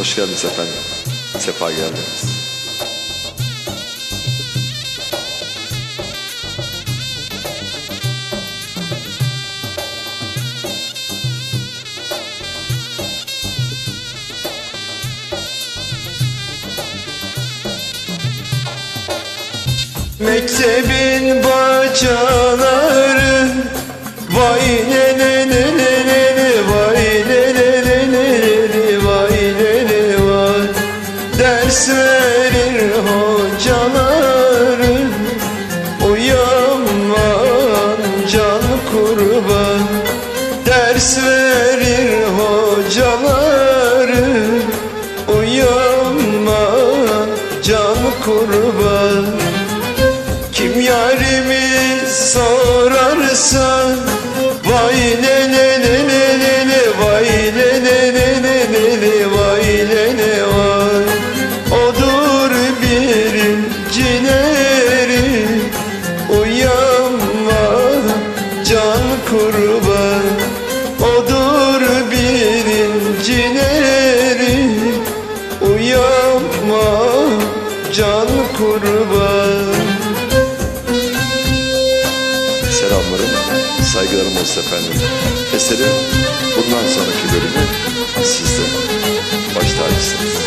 Hoş geldiniz efendim. Sefa geldiniz. Mektebin bacaları Vay ne sorarsa Vay ne ne ne ne ne ne Vay ne ne ne ne ne ne Vay ne ne vay Odur birincileri Uyanma can kurban Odur birincileri saygılarım olsun efendim. Eserin bundan sonraki bölümü sizde. Baş tacısınız.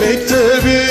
mektebi